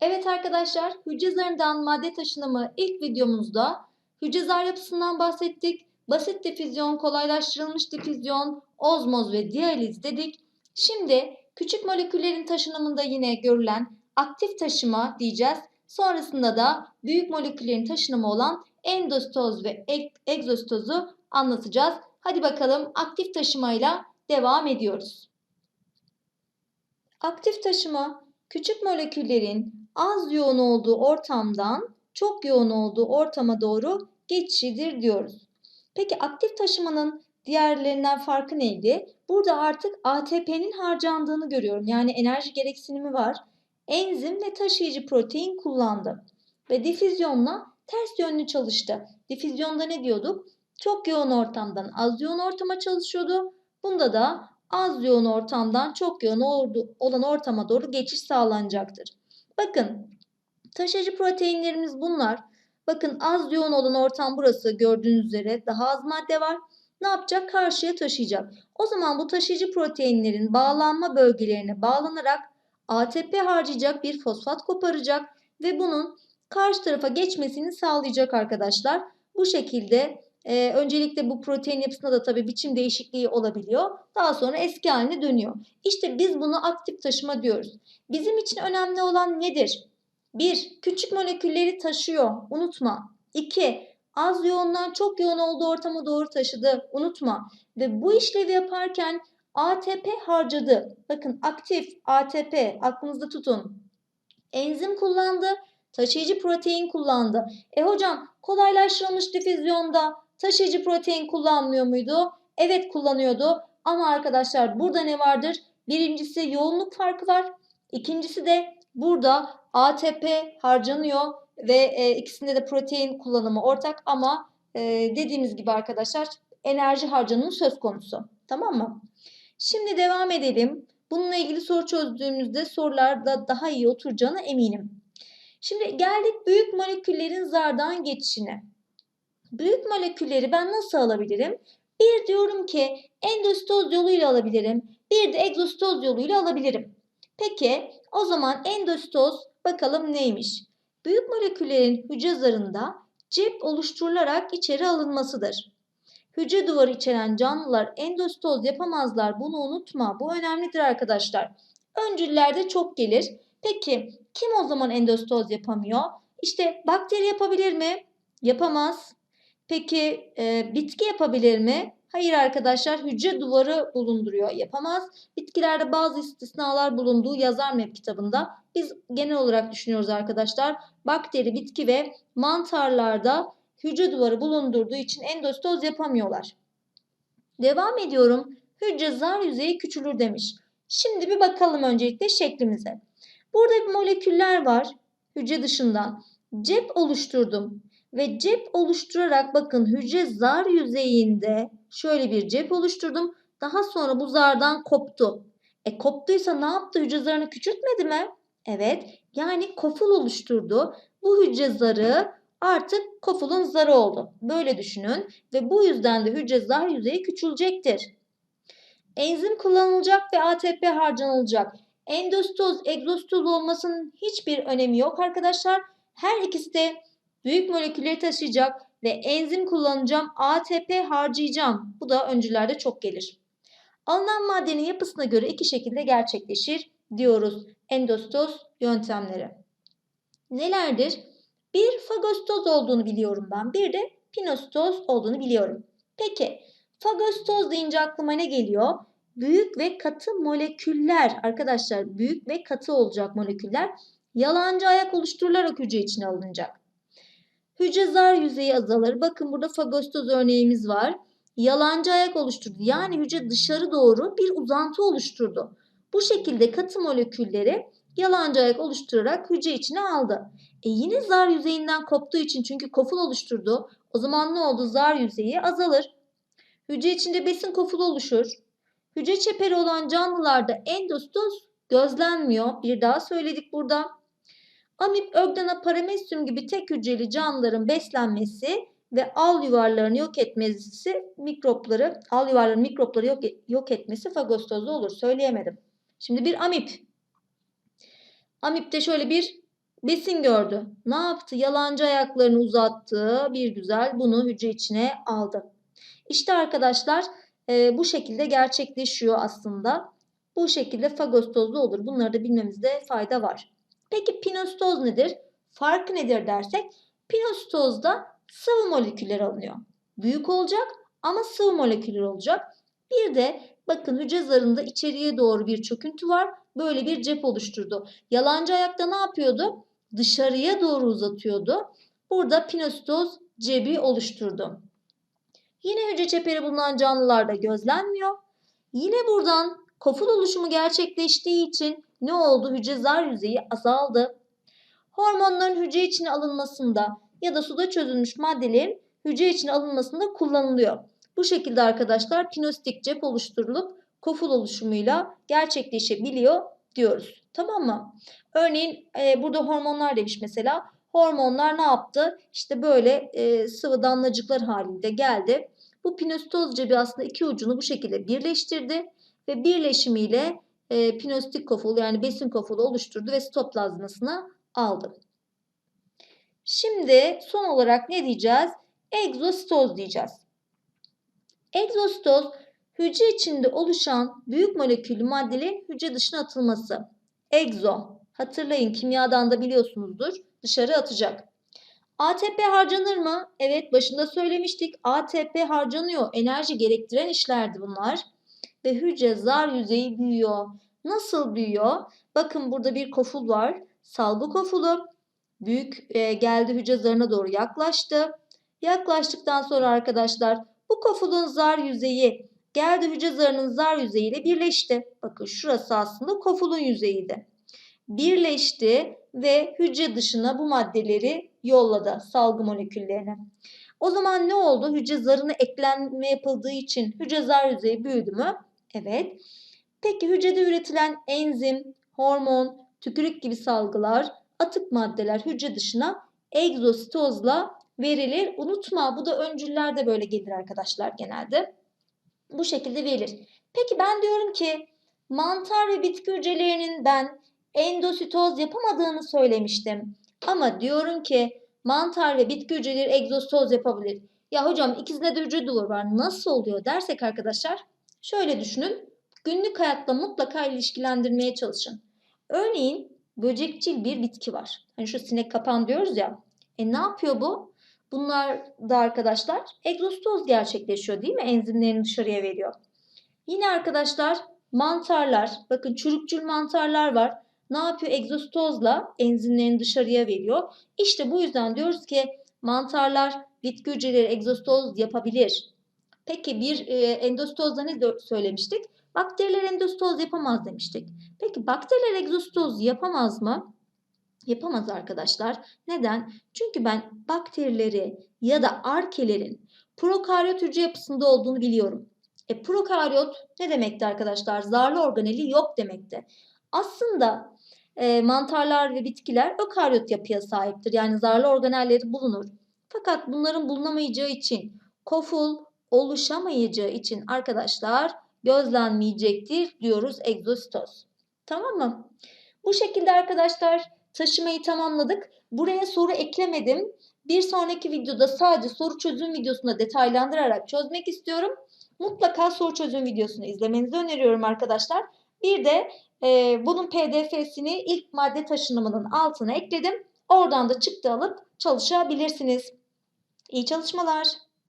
Evet arkadaşlar, hücre zarından madde taşınımı ilk videomuzda hücre zar yapısından bahsettik. Basit difüzyon, kolaylaştırılmış difüzyon, ozmoz ve diyaliz dedik. Şimdi küçük moleküllerin taşınımında yine görülen aktif taşıma diyeceğiz. Sonrasında da büyük moleküllerin taşınımı olan endostoz ve egzostozu anlatacağız. Hadi bakalım aktif taşımayla devam ediyoruz. Aktif taşıma küçük moleküllerin az yoğun olduğu ortamdan çok yoğun olduğu ortama doğru geçişidir diyoruz. Peki aktif taşımanın diğerlerinden farkı neydi? Burada artık ATP'nin harcandığını görüyorum. Yani enerji gereksinimi var. Enzim ve taşıyıcı protein kullandı. Ve difüzyonla ters yönlü çalıştı. Difüzyonda ne diyorduk? Çok yoğun ortamdan az yoğun ortama çalışıyordu. Bunda da az yoğun ortamdan çok yoğun olan ortama doğru geçiş sağlanacaktır. Bakın taşıyıcı proteinlerimiz bunlar. Bakın az yoğun olan ortam burası gördüğünüz üzere daha az madde var. Ne yapacak? Karşıya taşıyacak. O zaman bu taşıyıcı proteinlerin bağlanma bölgelerine bağlanarak ATP harcayacak bir fosfat koparacak ve bunun karşı tarafa geçmesini sağlayacak arkadaşlar. Bu şekilde e, öncelikle bu protein yapısında da tabii biçim değişikliği olabiliyor. Daha sonra eski haline dönüyor. İşte biz bunu aktif taşıma diyoruz. Bizim için önemli olan nedir? 1. Küçük molekülleri taşıyor. Unutma. 2. Az yoğundan çok yoğun olduğu ortama doğru taşıdı. Unutma. Ve bu işlevi yaparken ATP harcadı. Bakın aktif ATP aklınızda tutun. Enzim kullandı. Taşıyıcı protein kullandı. E hocam kolaylaştırılmış difüzyonda taşıyıcı protein kullanmıyor muydu? Evet kullanıyordu. Ama arkadaşlar burada ne vardır? Birincisi yoğunluk farkı var. İkincisi de burada ATP harcanıyor ve e, ikisinde de protein kullanımı ortak ama e, dediğimiz gibi arkadaşlar enerji harcanımı söz konusu. Tamam mı? Şimdi devam edelim. Bununla ilgili soru çözdüğümüzde sorularda daha iyi oturacağına eminim. Şimdi geldik büyük moleküllerin zardan geçişine. Büyük molekülleri ben nasıl alabilirim? Bir diyorum ki endostoz yoluyla alabilirim. Bir de egzostoz yoluyla alabilirim. Peki o zaman endostoz bakalım neymiş? Büyük moleküllerin hücre zarında cep oluşturularak içeri alınmasıdır. Hücre duvarı içeren canlılar endostoz yapamazlar. Bunu unutma. Bu önemlidir arkadaşlar. Öncüllerde çok gelir. Peki kim o zaman endostoz yapamıyor? İşte bakteri yapabilir mi? Yapamaz. Peki e, bitki yapabilir mi? Hayır arkadaşlar hücre duvarı bulunduruyor. Yapamaz. Bitkilerde bazı istisnalar bulunduğu yazar mı kitabında. Biz genel olarak düşünüyoruz arkadaşlar. Bakteri, bitki ve mantarlarda hücre duvarı bulundurduğu için endostoz yapamıyorlar. Devam ediyorum. Hücre zar yüzeyi küçülür demiş. Şimdi bir bakalım öncelikle şeklimize. Burada bir moleküller var hücre dışından. Cep oluşturdum ve cep oluşturarak bakın hücre zar yüzeyinde şöyle bir cep oluşturdum. Daha sonra bu zardan koptu. E koptuysa ne yaptı? Hücre zarını küçültmedi mi? Evet. Yani koful oluşturdu. Bu hücre zarı artık kofulun zarı oldu. Böyle düşünün ve bu yüzden de hücre zar yüzeyi küçülecektir. Enzim kullanılacak ve ATP harcanılacak. Endostoz, egzostoz olmasının hiçbir önemi yok arkadaşlar. Her ikisi de büyük molekülleri taşıyacak ve enzim kullanacağım, ATP harcayacağım. Bu da öncülerde çok gelir. Alınan maddenin yapısına göre iki şekilde gerçekleşir diyoruz endostoz yöntemleri. Nelerdir? Bir fagostoz olduğunu biliyorum ben. Bir de pinostoz olduğunu biliyorum. Peki fagostoz deyince aklıma ne geliyor? Büyük ve katı moleküller arkadaşlar büyük ve katı olacak moleküller yalancı ayak oluşturularak hücre içine alınacak. Hücre zar yüzeyi azalır. Bakın burada fagostoz örneğimiz var. Yalancı ayak oluşturdu. Yani hücre dışarı doğru bir uzantı oluşturdu. Bu şekilde katı molekülleri yalancı ayak oluşturarak hücre içine aldı. E yine zar yüzeyinden koptuğu için çünkü koful oluşturdu. O zaman ne oldu? Zar yüzeyi azalır. Hücre içinde besin kofulu oluşur. Hücre çeperi olan canlılarda endostoz gözlenmiyor. Bir daha söyledik burada. Amip, ögdana, paramesyum gibi tek hücreli canlıların beslenmesi ve al yuvarlarını yok etmesi mikropları, al yuvarlarının mikropları yok, yok etmesi fagostozda olur. Söyleyemedim. Şimdi bir amip. Amipte şöyle bir besin gördü. Ne yaptı? Yalancı ayaklarını uzattı. Bir güzel bunu hücre içine aldı. İşte arkadaşlar e, bu şekilde gerçekleşiyor aslında. Bu şekilde fagostozda olur. Bunları da bilmemizde fayda var. Peki pinostoz nedir? Farkı nedir dersek pinostozda sıvı moleküller alınıyor. Büyük olacak ama sıvı moleküller olacak. Bir de bakın hücre zarında içeriye doğru bir çöküntü var. Böyle bir cep oluşturdu. Yalancı ayakta ne yapıyordu? Dışarıya doğru uzatıyordu. Burada pinostoz cebi oluşturdu. Yine hücre çeperi bulunan canlılarda gözlenmiyor. Yine buradan koful oluşumu gerçekleştiği için ne oldu? Hücre zar yüzeyi azaldı. Hormonların hücre içine alınmasında ya da suda çözülmüş maddelerin hücre içine alınmasında kullanılıyor. Bu şekilde arkadaşlar pinostik cep oluşturulup koful oluşumuyla gerçekleşebiliyor diyoruz. Tamam mı? Örneğin e, burada hormonlar demiş mesela. Hormonlar ne yaptı? İşte böyle e, sıvı damlacıklar halinde geldi. Bu pinostoz cebi aslında iki ucunu bu şekilde birleştirdi ve birleşimiyle e, pinostik koful yani besin kofulu oluşturdu ve sitoplazmasına aldı. Şimdi son olarak ne diyeceğiz? Egzositoz diyeceğiz. Egzositoz hücre içinde oluşan büyük moleküllü maddelerin hücre dışına atılması. Egzo hatırlayın kimyadan da biliyorsunuzdur dışarı atacak. ATP harcanır mı? Evet başında söylemiştik. ATP harcanıyor. Enerji gerektiren işlerdi bunlar. Ve hücre zar yüzeyi büyüyor. Nasıl büyüyor? Bakın burada bir koful var. Salgı kofulu. Büyük e, geldi hücre zarına doğru yaklaştı. Yaklaştıktan sonra arkadaşlar bu kofulun zar yüzeyi geldi hücre zarının zar yüzeyiyle birleşti. Bakın şurası aslında kofulun yüzeyiydi. Birleşti ve hücre dışına bu maddeleri yolladı salgı moleküllerine. O zaman ne oldu? Hücre zarına eklenme yapıldığı için hücre zar yüzeyi büyüdü mü? Evet. Peki hücrede üretilen enzim, hormon, tükürük gibi salgılar, atık maddeler hücre dışına egzositozla verilir. Unutma bu da öncüllerde böyle gelir arkadaşlar genelde. Bu şekilde verilir. Peki ben diyorum ki mantar ve bitki hücrelerinin ben endositoz yapamadığını söylemiştim. Ama diyorum ki mantar ve bitki hücreleri egzostoz yapabilir. Ya hocam ikisinde de hücre duvarı var. Nasıl oluyor dersek arkadaşlar şöyle düşünün. Günlük hayatta mutlaka ilişkilendirmeye çalışın. Örneğin böcekçil bir bitki var. Hani şu sinek kapan diyoruz ya. E ne yapıyor bu? Bunlar da arkadaşlar egzostoz gerçekleşiyor değil mi? Enzimlerini dışarıya veriyor. Yine arkadaşlar mantarlar, bakın çürükçül mantarlar var. Ne yapıyor? Egzostozla enzimlerini dışarıya veriyor. İşte bu yüzden diyoruz ki mantarlar bitki hücreleri egzostoz yapabilir. Peki bir e, endostozda ne söylemiştik? Bakteriler endostoz yapamaz demiştik. Peki bakteriler egzostoz yapamaz mı? Yapamaz arkadaşlar. Neden? Çünkü ben bakterileri ya da arkelerin prokaryot hücre yapısında olduğunu biliyorum. E prokaryot ne demekti arkadaşlar? Zarlı organeli yok demekti. Aslında e, mantarlar ve bitkiler ökaryot yapıya sahiptir. Yani zarlı organelleri bulunur. Fakat bunların bulunamayacağı için koful oluşamayacağı için arkadaşlar gözlenmeyecektir diyoruz egzositoz. Tamam mı? Bu şekilde arkadaşlar taşımayı tamamladık. Buraya soru eklemedim. Bir sonraki videoda sadece soru çözüm videosunda detaylandırarak çözmek istiyorum. Mutlaka soru çözüm videosunu izlemenizi öneriyorum arkadaşlar. Bir de e, bunun pdf'sini ilk madde taşınımının altına ekledim. Oradan da çıktı alıp çalışabilirsiniz. İyi çalışmalar.